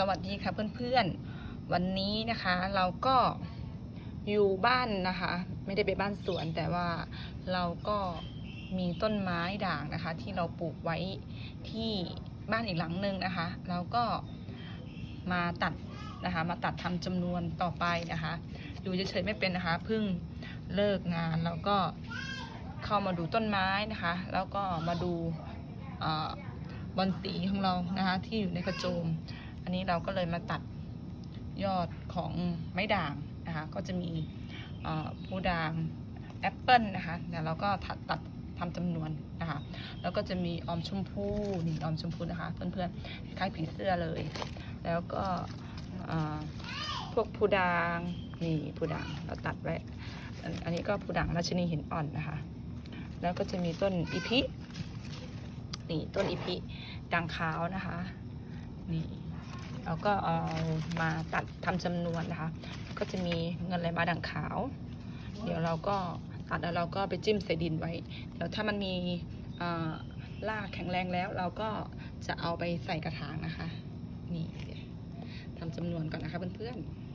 สวัสดีค่ะเพื่อนๆ วันนี้นะคะเราก็อยู่บ้านนะคะ ไม่ได้ไปบ้านสวนแต่ว่าเราก็มีต้นไม้ด่างนะคะ ที่เราปลูกไว้ที่บ้านอีกหลังหนึ่งนะคะเราก็มาตัดนะคะ มาตัดทำจำนวนต่อไปนะคะอยู่เฉยๆไม่เป็นนะคะเพิ่งเลิกงานแล้วก็เข้ามาดูต้นไม้นะคะ แล้วก็มาดูบอนสีของเรานะคะที่อยู่ในกระโจม อันนี้เราก็เลยมาตัดยอดของไม้ด่างนะคะ ก็จะมีเอ่อพลูด่างแอปเปิลนะคะเดี๋ยวเราก็ตัดตัดทำจำนวนนะคะ แล้วก็จะมีออมชมพูนี่ออมชมพูนะคะเพื่อนๆคล้ายผีเสื้อเลย แล้วก็พวกพลูด่างนี่พลูด่างเราตัดไว้ อันนี้ก็พลูด่างราชนีหินอ่อนนะคะ แล้วก็จะมีต้นอีพินี่ต้นอีพิด่างขาวนะคะ นี่เราก็เอามาตัดทำจำนวนนะคะ ก็จะมีเงินไหลมาด่างขาว เดี๋ยวเราก็ตัดแล้วเราก็ไปจิ้มใส่ดินไว้ เดี๋ยวถ้ามันมีอ่ารากแข็งแรงแล้ว เราก็จะเอาไปใส่กระถางนะคะ นี่ทำจำนวนก่อนนะคะเพื่อนๆ